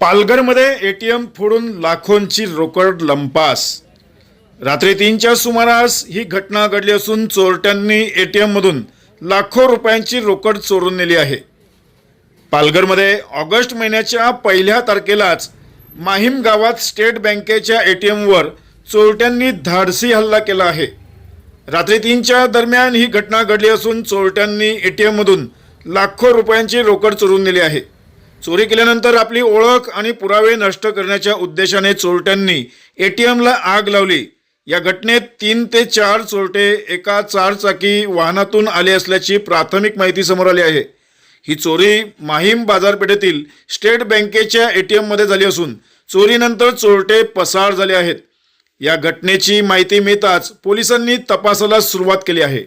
पालघरमध्ये A T M फोडून लाखोंची रोकड लंपास. रात्री तीनच्या सुमारास ही घटना घडली असून चोरट्यांनी ए टी एममधून लाखो रुपयांची रोकड चोरून नेली आहे. पालघरमध्ये ऑगस्ट महिन्याच्या पहिल्या तारखेलाच माहीम गावात स्टेट बँकेच्या ए टी एमवर चोरट्यांनी धाडसी हल्ला केला आहे. रात्री तीनच्या दरम्यान ही घटना घडली असून चोरट्यांनी ए टी एममधून लाखो रुपयांची रोकड चोरून नेली आहे. चोरी केल्यानंतर आपली ओळख आणि पुरावे नष्ट करण्याच्या उद्देशाने चोरट्यांनी एटीएमला आग लावली. या घटनेत तीन ते चार चोरटे एका चारचाकी वाहनातून आले असल्याची प्राथमिक माहिती समोर आली आहे. ही चोरी माहीम बाजारपेठेतील स्टेट बँकेच्या ए टी एममध्ये झाली असून चोरीनंतर चोरटे पसार झाले आहेत. या घटनेची माहिती मिळताच पोलिसांनी तपासाला सुरुवात केली आहे.